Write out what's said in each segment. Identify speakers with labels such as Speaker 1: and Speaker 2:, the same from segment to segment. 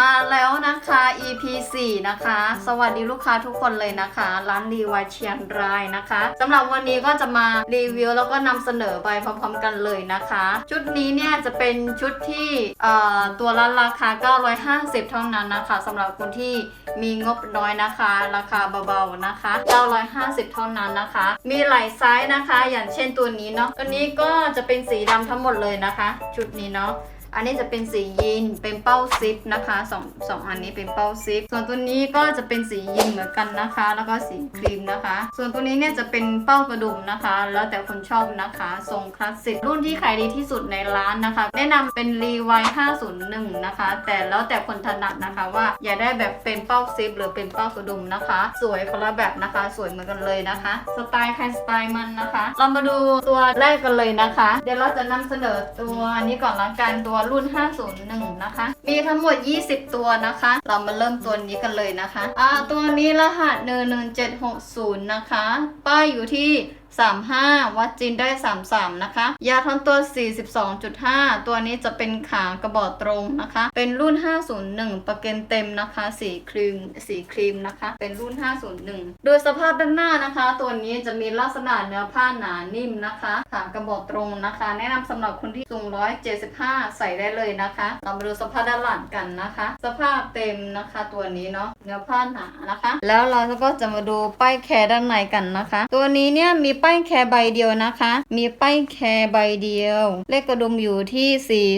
Speaker 1: มาแล้วนะคะ EP 4 นะคะ สวัสดีลูกค้าทุกคนเลยนะคะ ร้านรีวายเชียงรายนะคะสำหรับวันนี้ก็จะมารีวิวแล้วก็นำเสนอไปพร้อมๆกันเลยนะคะ ชุดนี้เนี่ยจะเป็นชุดที่ตัวละราคา 950 เท่านั้นนะคะสำหรับคนที่มีงบน้อยนะคะ ราคาเบาๆนะคะ 950 เท่านั้นนะคะ มีหลายไซส์นะคะ อย่างเช่นตัวนี้เนาะตัวนี้ก็จะเป็นสีดำทั้งหมดเลยนะคะ ชุดนี้เนาะ อันนี้จะเป็นสียีนเป็นเป้าซิปนะคะสองสองอันนี้เป็นเป้าซิป ส่วนตัวนี้ก็จะเป็นสียีนเหมือนกันนะคะ แล้วก็สีครีมนะคะ ส่วนตัวนี้เนี่ยจะเป็นเป้ากระดุมนะคะ แล้วแต่คนชอบนะคะทรงคลาสสิกรุ่นที่ขายดีที่สุดในร้านนะคะ แนะนำเป็นรีไวาย501 นะคะ แต่แล้วแต่คนถนัดนะคะว่าอยากได้แบบเป็นเป้าซิปหรือเป็นเป้ากระดุมนะคะ สวยคนละแบบนะคะ สวยเหมือนกันเลยนะคะ สไตล์ใครสไตล์มันนะคะ เรามาดูตัวแรกกันเลยนะคะ เดี๋ยวเราจะนำเสนอตัวนี้ก่อนละกันตัวรุ่น 501 นะคะ มีทั้งหมด 20 ตัวนะคะ เรามาเริ่มตัวนี้กันเลยนะคะ อ่า ตัวนี้รหัส 11760 นะคะ ป้ายอยู่ที่ 35 วัดจินได้ 33 นะคะ ยาทอนตัว 42.5 ตัวนี้จะเป็นขากระบอกตรงนะคะ เป็นรุ่น 501 ประเกันเต็มนะคะ สีครีม สีครีมนะคะ เป็นรุ่น 501 โดยสภาพด้านหน้านะคะ ตัวนี้จะมีลักษณะเนื้อผ้าหนานิ่มนะคะ ขากระบอกตรงนะคะ แนะนำสำหรับคนที่สูง 175 ใส่ได้เลยนะคะ เรามาดูสภาพด้านหลังกันนะคะ สภาพเต็มนะคะ ตัวนี้เนาะ เนื้อผ้าหนานะคะ แล้วเราก็จะมาดูป้ายแคร์ด้านในกันนะคะ ตัวนี้เนี่ยมีป้ายแคร์ใบเดียวนะคะ มีป้ายแคร์ใบเดียว เลขกระดุมอยู่ที่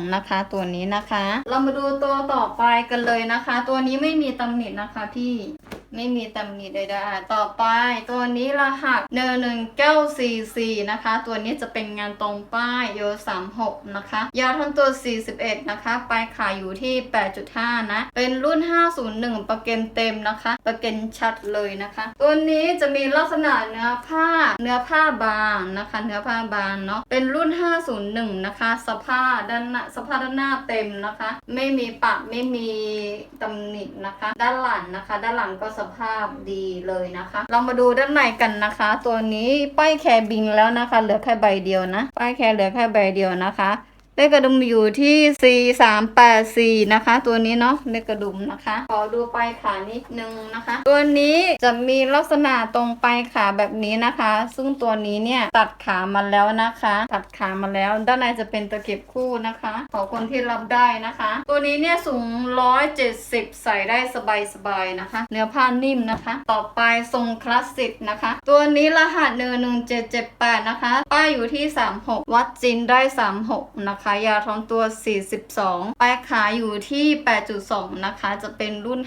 Speaker 1: 4032 นะคะ ตัวนี้นะคะ เรามาดูตัวต่อไปกันเลยนะคะ ตัวนี้ไม่มีตำหนินะคะพี่ ไม่มีตำหนิใดๆต่อไปตัวนี้รหัส11944นะคะ ตัวนี้จะเป็นงานตรงป้ายโย36นะคะ ยาวทั้งตัว 41 นะคะปลายขาอยู่ที่ 8.5 นะ เป็นรุ่น 501 ประเกันเต็มนะคะ ประเกันชัดเลยนะคะ ตัวนี้จะมีลักษณะเนื้อผ้า เนื้อผ้าบางนะคะ เนื้อผ้าบางเนาะ เป็นรุ่น 501 นะคะ สภาพด้านหน้าสภาพด้านหน้าเต็มนะคะ ไม่มีปะไม่มีตำหนินะคะ ด้านหลังนะคะ ด้านหลังก็สภาพดีเลยนะคะ เรามาดูด้านในกันนะคะ ตัวนี้ป้ายแคร์บิงแล้วนะคะ เหลือแค่ใบเดียวนะ ป้ายแคร์เหลือแค่ใบเดียวนะคะ เลขกระดุมอยู่ที่ 4384 นะคะ ตัวนี้เนาะเลขกระดุมนะคะ ขอดูปลายขานิดนึงนะคะ ตัวนี้จะมีลักษณะตรงปลายขาแบบนี้นะคะ ซึ่งตัวนี้เนี่ยตัดขามาแล้วนะคะ ตัดขามาแล้ว ด้านในจะเป็นตะเข็บคู่นะคะ ขอคนที่รับได้นะคะ ตัวนี้เนี่ยสูง 170 ใส่ได้สบายๆนะคะ เนื้อผ้านิ่มนะคะ ต่อไปทรงคลาสสิกนะคะ ตัวนี้รหัส11778นะคะ ป้ายอยู่ที่ 36 วัดจินได้ 36 นะคะยาท้องตัว 42 ปลายขาอยู่ที่ 8.2 นะคะ จะเป็นรุ่น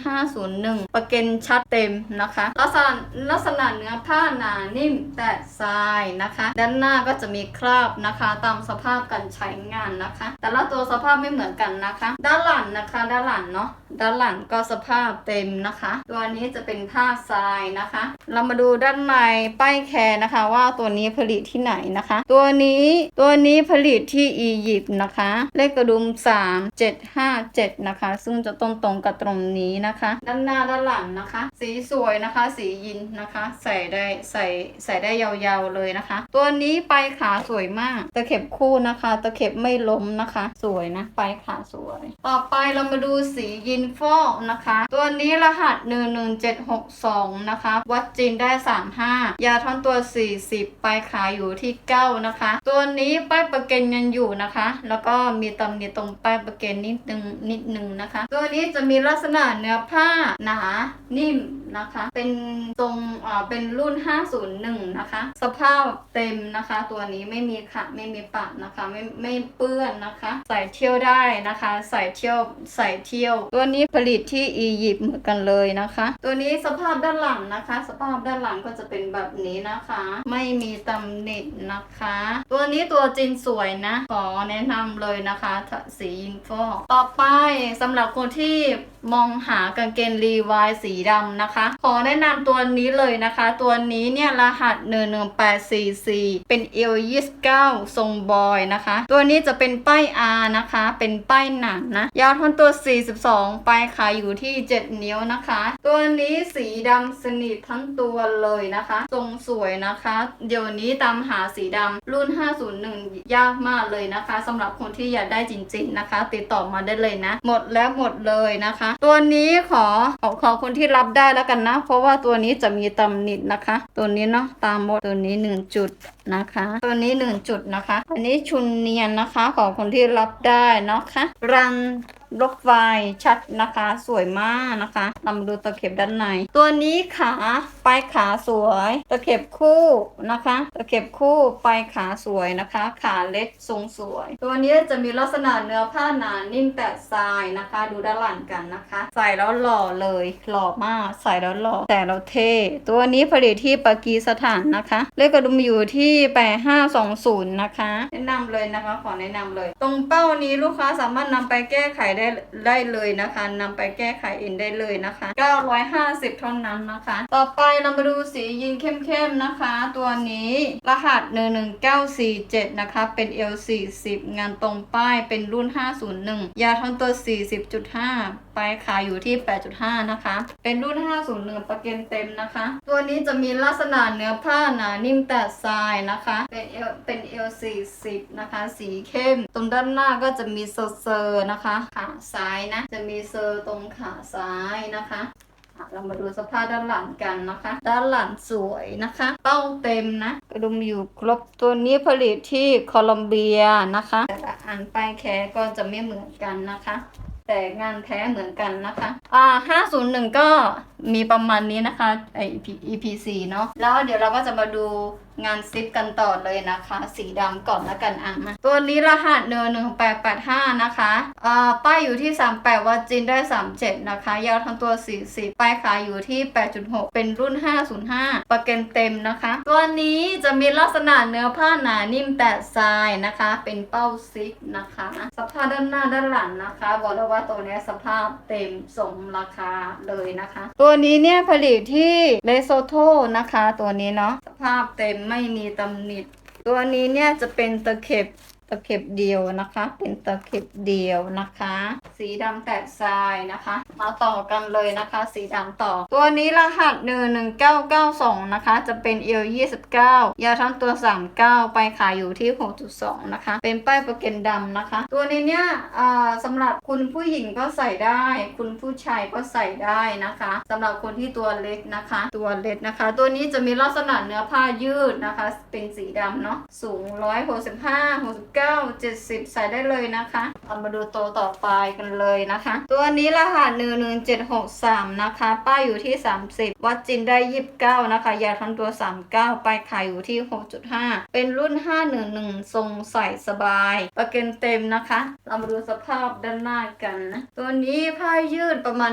Speaker 1: 501 ประเกันชัดเต็มนะคะ ลักษณะลักษณะเนื้อผ้าหนานิ่มแต่ทรายนะคะ ด้านหน้าก็จะมีคราบนะคะ ตามสภาพการใช้งานนะคะ แต่ละตัวสภาพไม่เหมือนกันนะคะ ด้านหลังนะคะ ด้านหลังเนาะ ด้านหลังก็สภาพเต็มนะคะ ตัวนี้จะเป็นผ้าทรายนะคะ เรามาดูด้านในป้ายแคร์นะคะ ว่าตัวนี้ผลิตที่ไหนนะคะ ตัวนี้ตัวนี้ผลิตที่อียิปต์นะคะ เลขกระดุม 3757 นะคะ ซึ่งจะตรงตรงกับตรงนี้นะคะ ด้านหน้าด้านหลังนะคะ สีสวยนะคะ สียินนะคะ ใส่ได้ใส่ใส่ได้ยาวๆเลยนะคะ ตัวนี้ปลายขาสวยมาก ตะเข็บคู่นะคะ ตะเข็บไม่ล้มนะคะ สวยนะปลายขาสวย ต่อไปเรามาดูสียินฟอกนะคะ ตัวนี้รหัส 11762 นะคะ วัดจินได้ 35 ยาท่อนตัว 40ปลายขาอยู่ที่ 9 นะคะ ตัวนี้ป้ายประเกันยังอยู่นะคะแล้วก็มีตำหนิตรงป้ายประเกนนิดนึงนิดนึงนะคะ ตัวนี้จะมีลักษณะเนื้อผ้าหนานิ่มนะคะ เป็นทรงอ่าเป็นรุ่น 501 นะคะ สภาพเต็มนะคะ ตัวนี้ไม่มีขะไม่มีปะนะคะ ไม่ไม่เปื้อนนะคะ ใส่เที่ยวได้นะคะ ใส่เที่ยวใส่เที่ยว ตัวนี้ผลิตที่อียิปต์เหมือนกันเลยนะคะ ตัวนี้สภาพด้านหลังนะคะ สภาพด้านหลังก็จะเป็นแบบนี้นะคะ ไม่มีตำหนินะคะ ตัวนี้ตัวจริงสวยนะขอแนะนะนำเลยนะคะสียินฟอกต่อไปสำหรับคนที่มองหากางเกงรีวายสีดำนะคะ ขอแนะนำตัวนี้เลยนะคะ ตัวนี้เนี่ยรหัส 11844 เป็นเอล29 ทรงบอยนะคะ ตัวนี้จะเป็นป้าย R นะคะ เป็นป้ายหนังนะ ยาวทนตัว 42ปลายขาอยู่ที่ 7 นิ้วนะคะ ตัวนี้สีดำสนิททั้งตัวเลยนะคะ ทรงสวยนะคะ เดี๋ยวนี้ตามหาสีดำรุ่น 501 ยากมากเลยนะคะสำหรับคนที่อยากได้จริง ๆนะคะ ติดต่อมาได้เลยนะ หมดแล้วหมดเลยนะคะ ตัวนี้ขอขอขอคนที่รับได้แล้วกันนะ เพราะว่าตัวนี้จะมีตำหนินะคะ ตัวนี้เนาะตามหมดตัวนี้ 1 จุดนะคะ ตัวนี้ 1 จุดนะคะ อันนี้ชุนเนียนนะคะ ของคนที่รับได้นะคะรัน รกไฟชัดนะคะ สวยมากนะคะเรามาดูตะเข็บด้านใน ตัวนี้ขาปลายขาสวย ตะเข็บคู่นะคะ ตะเข็บคู่ปลายขาสวยนะคะ ขาเล็กทรงสวย ตัวนี้จะมีลักษณะเนื้อผ้าหนานิ่มแต่ทรายนะคะ ดูด้านหลังกันนะคะ ใส่แล้วหล่อเลย หล่อมาก ใส่แล้วหล่อแต่แล้วเท่ ตัวนี้ผลิตที่ปากีสถานนะคะ เลขกระดุมอยู่ที่8520นะคะ แนะนำเลยนะคะ ขอแนะนำเลย ตรงเป้านี้ลูกค้าสามารถนำไปแก้ไขได้ได้เลยนะคะนำไปแก้ไขเองได้เลยนะคะ 950 เท่านั้นนะคะ ต่อไปเรามาดูสียินเข้มๆนะคะ ตัวนี้รหัส 11947 นะคะ เป็น L40 งานตรงป้ายเป็นรุ่น 501 ยาทอนตัว 40.5ไปลายอยู่ที่ 8.5 นะคะ เป็นรุ่น 501ประเกันเต็มนะคะ ตัวนี้จะมีลักษณะเนื้อผ้าหนานิ่มแต่ทรายนะคะ เป็น L เป็น L40 นะคะ สีเข้ม ตรงด้านหน้าก็จะมีเซอร์เซอร์นะคะ ขาซ้ายนะ จะมีเซอร์ตรงขาซ้ายนะคะอะเรามาดูสภาพด้านหลังกันนะคะ ด้านหลังสวยนะคะ เป้าเต็มนะกระดุมอยู่ครบตัวนี้ผลิตที่โคลอมเบียนะคะ แต่ละอันป้ายแคก็จะไม่เหมือนกันนะคะ แต่งานแท้เหมือนกันนะคะ อ่า501 ก็มีประมาณนี้นะคะไอ EP 4เนาะ แล้วเดี๋ยวเราก็จะมาดูงานซิปกันต่อเลยนะคะ สีดำก่อนแล้วกันอะมาตัวนี้รหัสเนอ1885นะคะอ่าป้ายอยู่ที่38วัดจินได้37นะคะ ยาวทั้งตัว40ป้ายขาอยู่ที่8.6เป็นรุ่น505ประเกันเต็มนะคะ ตัวนี้จะมีลักษณะเนื้อผ้าหนานิ่มแต่ทรายนะคะ เป็นเป้าซิปนะคะ สภาพด้านหน้าด้านหลังนะคะบอกเลยว่าตัวเนี้ยสภาพเต็มสมราคาเลยนะคะ ตัวนี้เนี่ยผลิตที่เลโซโทนะคะ ตัวนี้เนาะสภาพเต็มไม่มีตำหนิตัวนี้เนี่ยจะเป็นตะเข็บ ตะเข็บเดียวนะคะ เป็นตะเข็บเดียวนะคะ สีดำแตกทรายนะคะ มาต่อกันเลยนะคะ สีดำต่อ ตัวนี้รหัส11992นะคะ จะเป็นเอล29ยาวทั้งตัว39ไปขายอยู่ที่6.2นะคะ เป็นป้ายโปรเกนดำนะคะ ตัวนี้เนี่ยอ่าสำหรับคุณผู้หญิงก็ใส่ได้ คุณผู้ชายก็ใส่ได้นะคะสำหรับคนที่ตัวเล็กนะคะ ตัวเล็กนะคะ ตัวนี้จะมีลักษณะเนื้อผ้ายืดนะคะ เป็นสีดำเนาะสูง165 9 70 ใส่ได้เลยนะคะเอามาดูตัวต่อไปกันเลยนะคะ ตัวนี้รหัส11763 นะคะ ป้ายอยู่ที่ 30 วัดจินได้ 29 นะคะ ยาทั้งตัว 39ปลายขายอยู่ที่ 6.5 เป็นรุ่น 511 ทรงใส่สบาย ประกันเต็มนะคะ เรามาดูสภาพด้านหน้ากันนะตัวนี้ผ้ายืดประมาณ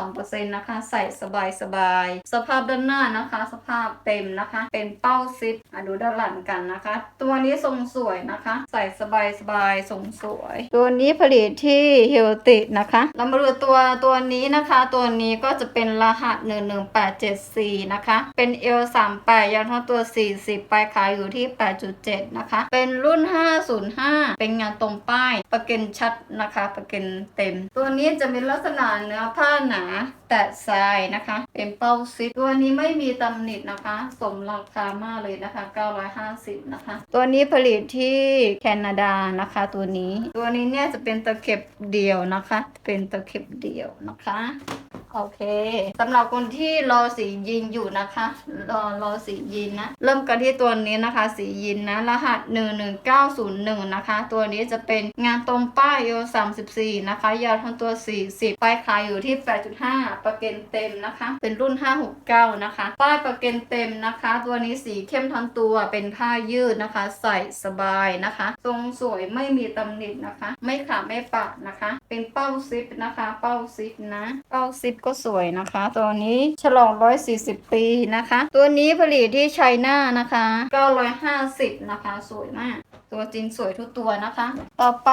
Speaker 1: 1-2%นะคะ ใส่สบายสบาย สภาพด้านหน้านะคะ สภาพเต็มนะคะ เป็นเป้าซิปอะดูด้านหลังกันนะคะ ตัวนี้ทรงสวยนะคะ ใส่สบายสบายๆทรงสวย ตัวนี้ผลิตที่เฮลตินะคะ เรามาดูตัวตัวนี้นะคะ ตัวนี้ก็จะเป็นรหัส 11874 นะคะ เป็น L38 ยาวเท่าตัว 40 ปลายขายอยู่ที่ 8.7 นะคะ เป็นรุ่น 505 เป็นงานตรงป้าย ประกันชัดนะคะ ประกันเต็ม ตัวนี้จะมีลักษณะเนื้อผ้าหนาแต่ทรายนะคะ เป็นเป้าซิปตัวนี้ไม่มีตำหนินะคะ สมราคามากเลยนะคะ 950 นะคะ ตัวนี้ผลิตที่แคนาดานะคะ ตัวนี้ ตัวนี้เนี่ยจะเป็นตะเข็บเดียวนะคะ เป็นตะเข็บเดียวนะคะ โอเคสำหรับคนที่รอสียีนอยู่นะคะ รอรอสียีนนะ เริ่มกันที่ตัวนี้นะคะ สียีนนะ รหัส 11901 นะคะ ตัวนี้จะเป็นงานตรงป้าย L 34 นะคะ ยาวทั้งตัว 40 ป้ายขายอยู่ที่ 8.5 ประเกันเต็มนะคะ เป็นรุ่น 569 นะคะ ป้ายประเกันเต็มนะคะ ตัวนี้สีเข้มทั้งตัวเป็นผ้ายืดนะคะ ใส่สบายนะคะ ทรงสวยไม่มีตำหนินะคะ ไม่ขาดไม่ปะนะคะ เป็นเป้าซิปนะคะ เป้าซิปนะ เป้าซิปก็สวยนะคะ ตัวนี้ฉลอง 140 ปีนะคะ ตัวนี้ผลิตที่ไชน่านะคะ 950 นะคะ สวยมาก ตัวจีนสวยทุกตัวนะคะ ต่อไป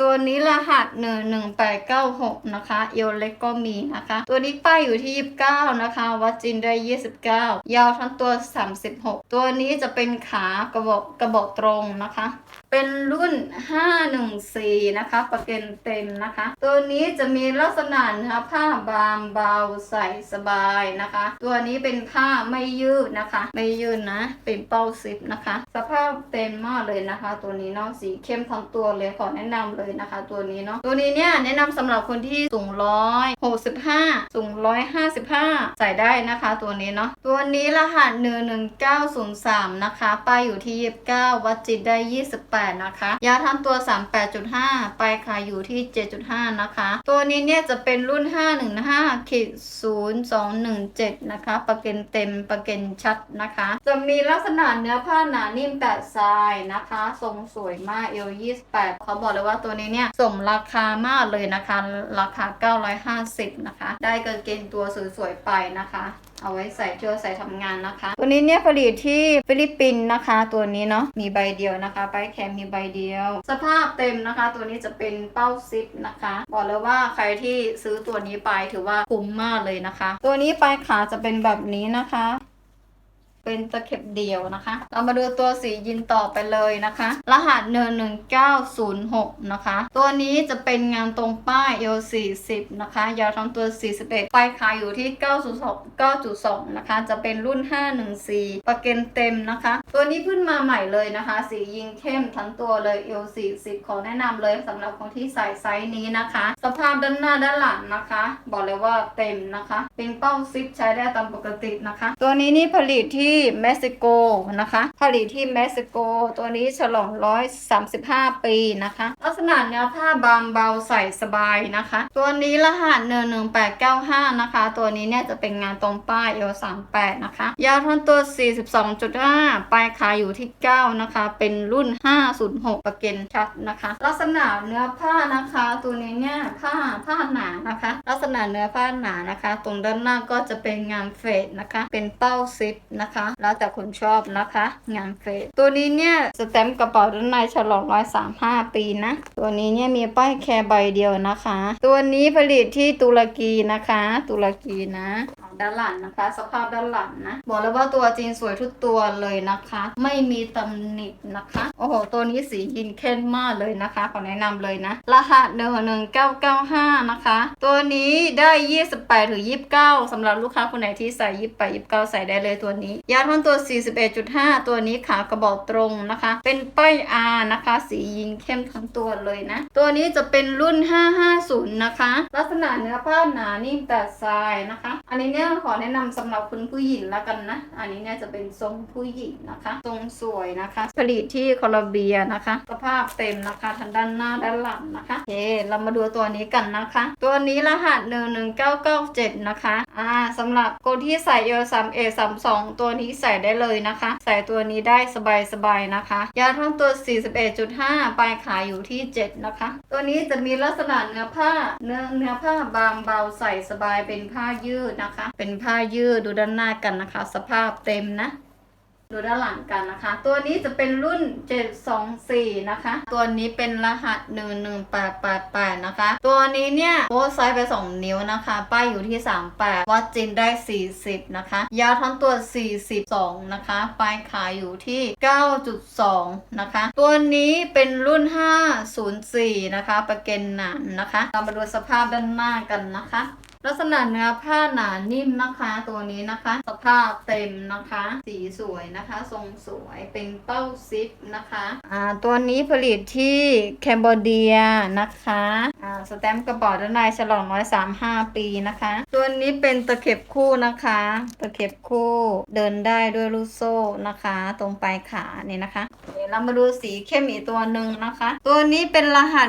Speaker 1: ตัวนี้รหัส 11896 นะคะ เอวเล็กก็มีนะคะ ตัวนี้ป้ายอยู่ที่ 29 นะคะ วัดจีนได้ 29 ยาวทั้งตัว 36 ตัวนี้จะเป็นขากระบอกกระบอกตรงนะคะ เป็นรุ่น 514 นะคะประเกันเต็มนะคะ ตัวนี้จะมีลักษณะเนื้อผ้าบางเบาใส่สบายนะคะ ตัวนี้เป็นผ้าไม่ยืดนะคะ ไม่ยืดนะ เป็นเป้าซิปนะคะ สภาพเต็มมากเลยนะคะ ตัวนี้เนาะสีเข้มทั้งตัวเลยขอแนะนำเลยนะคะ ตัวนี้เนาะตัวนี้เนี่ยแนะนำสำหรับคนที่สูงร้อยหกสิบห้าสูงร้อยห้าสิบห้าใส่ได้นะคะ ตัวนี้เนาะตัวนี้รหัสหนึ่งหนึ่งเก้าศูนย์สามนะคะป้ายอยู่ที่ยี่สิบเก้าวัดจิตได้ยี่สิบแปดนะคะ ยาทำตัวสามแปดจุดห้าปลายขายอยู่ที่เจ็ดจุดห้านะคะ ตัวนี้เนี่ยจะเป็นรุ่นห้าหนึ่งห้าขีดศูนย์สองหนึ่งเจ็ดนะคะ ประเกันเต็มประเกันชัดนะคะ จะมีลักษณะเนื้อผ้าหนานิ่มแปดทรายนะคะ ทรงสวยมากเอลยี่สิบแปดเขาบอกเลยว่าตัวนี้เนี่ยสมราคามากเลยนะคะ ราคา 950 นะคะ ได้เกางเกงตัวสวยๆไปนะคะ เอาไว้ใส่เชื่อใส่ทำงานนะคะ ตัวนี้เนี่ยผลิตที่ฟิลิปปินส์นะคะ ตัวนี้เนาะมีใบเดียวนะคะใบแคมมีใบเดียว สภาพเต็มนะคะ ตัวนี้จะเป็นเป้าซิปนะคะ บอกเลยว่าใครที่ซื้อตัวนี้ไปถือว่าคุ้มมากเลยนะคะ ตัวนี้ปลายขาจะเป็นแบบนี้นะคะ เป็นตะเข็บเดียวนะคะ เรามาดูตัวสียินต่อไปเลยนะคะ รหัส1 1 9 0 6 นะคะ ตัวนี้จะเป็นงานตรงป้าย L 4 0 นะคะ ยาวทั้งตัว 41ปลายขาอยู่ที่ 9.2 9.2 นะคะ จะเป็นรุ่น 514 ประเกันเต็มนะคะ ตัวนี้เพิ่งมาใหม่เลยนะคะ สียิงเข้มทั้งตัวเลย L 4 0 ขอแนะนำเลยสำหรับคนที่ใส่ไซส์นี้นะคะ สภาพด้านหน้าด้านหลังนะคะ บอกเลยว่าเต็มนะคะ เป็นเป้าซิปใช้ได้ตามปกตินะคะ ตัวนี้นี่ผลิตที่ที่เม็กซิโกนะคะผลิตที่เม็กซิโก ตัวนี้ฉลอง135ปีนะคะ ลักษณะเนื้อผ้าบางเบาใส่สบายนะคะ ตัวนี้รหัส11895นะคะ ตัวนี้เนี่ยจะเป็นงานตรงป้าย L38 นะคะ ยาวทั้งตัว42.5ปลายขาอยู่ที่9นะคะ เป็นรุ่น506ประเกันชัดนะคะ ลักษณะเนื้อผ้านะคะ ตัวนี้เนี่ยผ้าผ้าหนานะคะ ลักษณะเนื้อผ้าหนานะคะ ตรงด้านหน้าก็จะเป็นงานเฟดนะคะ เป็นเป้าซิปนะคะแล้วแต่คนชอบนะคะ งานเฟรตัวนี้เนี่ยสแตมป์กระเป๋าด้านในฉลองร้อยสามห้าปีนะ ตัวนี้เนี่ยมีป้ายแค่ใบเดียวนะคะ ตัวนี้ผลิตที่ตุรกีนะคะ ตุรกีนะ ด้านหลังนะคะ สภาพด้านหลังนะ บอกเลยว่าตัวจริงสวยทุกตัวเลยนะคะ ไม่มีตำหนินะคะ โอ้โห ตัวนี้สียินเข้มมากเลยนะคะ ขอแนะนำเลยนะ รหัสหนึ่งหนึ่งเก้าเก้าห้านะคะ ตัวนี้ได้ยี่สิบแปดถึงยี่สิบเก้าสำหรับลูกค้าคนไหนที่ใส่ยี่สิบแปดยี่สิบเก้าใส่ได้เลยตัวนี้ ยาท่อนตัวสี่สิบเอ็ดจุดห้าตัวนี้ขากระบอกตรงนะคะ เป็นป้าย R นะคะ สียินเข้มทั้งตัวเลยนะ ตัวนี้จะเป็นรุ่น550นะคะ ลักษณะเนื้อผ้าหนานิ่มแต่ทรายนะคะ อันนี้เนี่ยขอแนะนำสำหรับคุณผู้หญิงแล้วกันนะ อันนี้เนี่ยจะเป็นทรงผู้หญิงนะคะ ทรงสวยนะคะ ผลิตที่โคลอมเบียนะคะ สภาพเต็มนะคะทั้งด้านหน้าด้านหลังนะคะเคเรามาดูตัวนี้กันนะคะ ตัวนี้รหัส11997นะคะอ่าสำหรับคนที่ใส่ L 3 A 3 2ตัวนี้ใส่ได้เลยนะคะ ใส่ตัวนี้ได้สบายๆนะคะยาวทั้งตัว 41.5 ปลายขาอยู่ที่ 7 นะคะ ตัวนี้จะมีลักษณะเนื้อผ้าเนื้อเนื้อผ้าบางเบาใส่สบายเป็นผ้ายืดนะคะเป็นผ้ายืดดูด้านหน้ากันนะคะ สภาพเต็มนะ ดูด้านหลังกันนะคะ ตัวนี้จะเป็นรุ่น 724 นะคะ ตัวนี้เป็นรหัส 11888 นะคะ ตัวนี้เนี่ยโค้ดไซส์ไป 2 นิ้วนะคะ ป้ายอยู่ที่ 38 วัดจินได้ 40 นะคะ ยาวทั้งตัว 42 นะคะ ปลายขาอยู่ที่ 9.2 นะคะ ตัวนี้เป็นรุ่น 504 นะคะ ประเก็นหนานนะคะ เรามาดูสภาพด้านหน้ากันนะคะ ลักษณะเนื้อผ้าหนานิ่มนะคะ ตัวนี้นะคะ สภาพเต็มนะคะ สีสวยนะคะ ทรงสวยเป็นเป้าซิปนะคะอ่าตัวนี้ผลิตที่แคนเบเดียนะคะอ่าสแตมป์กระบอกด้านในฉลองร้อยสามห้าปีนะคะ ตัวนี้เป็นตะเข็บคู่นะคะ ตะเข็บคู่เดินได้ด้วยลูกโซ่นะคะ ตรงปลายขาเนี่ยนะคะ ดี๋ยวเรามาดูสีเข้มอีกตัวหนึ่งนะคะ ตัวนี้เป็นรหัส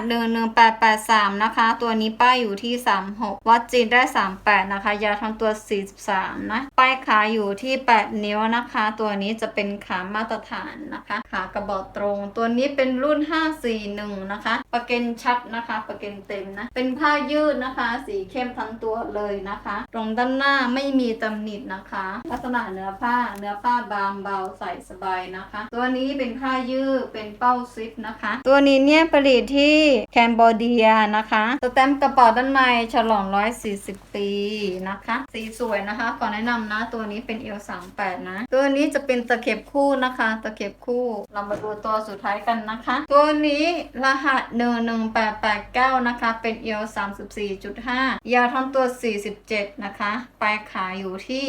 Speaker 1: 11883 นะคะ ตัวนี้ป้ายอยู่ที่ 36 วัดจีนได้ 38 นะคะ ยาทั้งตัว 43 นะ ป้ายขาอยู่ที่ 8 นิ้วนะคะ ตัวนี้จะเป็นขามาตรฐานนะคะ ขากระบอกตรง ตัวนี้เป็นรุ่น 541 นะคะ ประเก็นชัดนะคะ ประเก็นเต็มนะ เป็นผ้ายืดนะคะ สีเข้มทั้งตัวเลยนะคะ ตรงด้านหน้าไม่มีตำหนินะคะ ลักษณะเนื้อผ้า เนื้อผ้าบางเบาใส่สบายนะคะ ตัวนี้เป็นผ้ายืดเป็นเป้าซิปนะคะ ตัวนี้เนี่ยผลิตที่แคนเบเดียนะคะสแตมป์กระเป๋าด้านในฉลอง 140 ปีนะคะ สีสวยนะคะ ขอแนะนำนะ ตัวนี้เป็นเอล38 นะ ตัวนี้จะเป็นตะเข็บคู่นะคะ ตะเข็บคู่ เรามาดูตัวสุดท้ายกันนะคะ ตัวนี้รหัส 11889 นะคะ เป็นเอล34.5 ยาวทั้งตัว 47 นะคะ ปลายขาอยู่ที่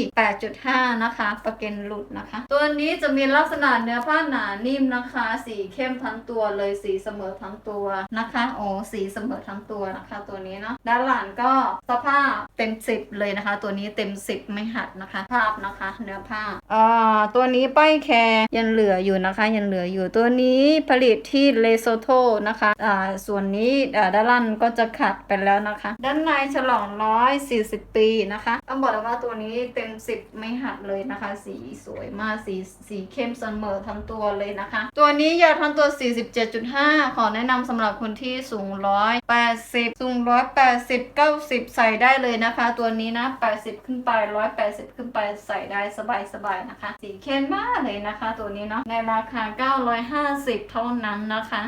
Speaker 1: 8.5 นะคะ ประเก็นหลุดนะคะ ตัวนี้จะมีลักษณะเนื้อผ้าหนานิ่มนะคะสีเข้มทั้งตัวเลยสีเสมอทั้งตัวนะคะโอ้สีเสมอทั้งตัวนะคะ ตัวนี้เนาะด้านหลังก็สภาพเต็ม10เลยนะคะ ตัวนี้เต็ม10ไม่หัดนะคะ ภาพนะคะเนื้อผ้าอ่าตัวนี้ป้ายแคร์ยังเหลืออยู่นะคะ ยังเหลืออยู่ตัวนี้ผลิตที่เลโซโทนะคะอ่าส่วนนี้อ่าด้านล่างก็จะขัดไปแล้วนะคะ ด้านในฉลอง140ปีนะคะต้องบอกเลยว่าตัวนี้เต็ม10ไม่หัดเลยนะคะ สีสวยมากสีสีเข้มเสมอทั้งตัวเลยนะคะตัวนี้ยาทั้งตัว 47.5 ขอแนะนำสำหรับคนที่สูง 180 สูง 180 90 ใส่ได้เลยนะคะ ตัวนี้นะ 80 ขึ้นไป 180 ขึ้นไปใส่ได้สบายๆนะคะ สีเข้มมากเลยนะคะ ตัวนี้เนาะในราคา 950 เท่านั้นนะคะ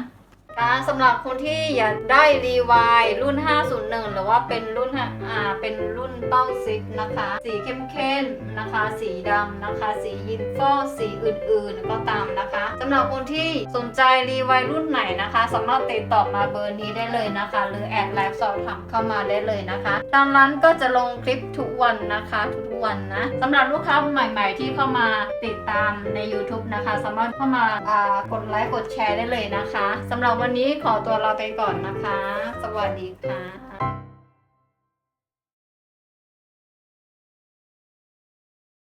Speaker 1: ะสำหรับคนที่อยากได้รีวายรุ่น 501 หรือว่าเป็นรุ่นอ่าเป็นรุ่นเป้าซิปนะคะ สีเข้มๆนะคะ สีดำนะคะ สียินฟอสีอื่นๆก็ตามนะคะสำหรับคนที่สนใจรีวายรุ่นไหนนะคะ สามารถติดต่อมาเบอร์นี้ได้เลยนะคะ หรือแอดไลน์สอบถามเข้ามาได้เลยนะคะทางร้านก็จะลงคลิปทุกวันนะคะทุก วันนะสำหรับลูกค้าใหม่ ๆ ที่เข้ามาติดตามใน YouTube นะคะสามารถเข้ามาากดไลค์กดแชร์ได้เลยนะคะสำหรับวันนี้ขอตัวลาไปก่อนนะคะ สวัสดีค่ะ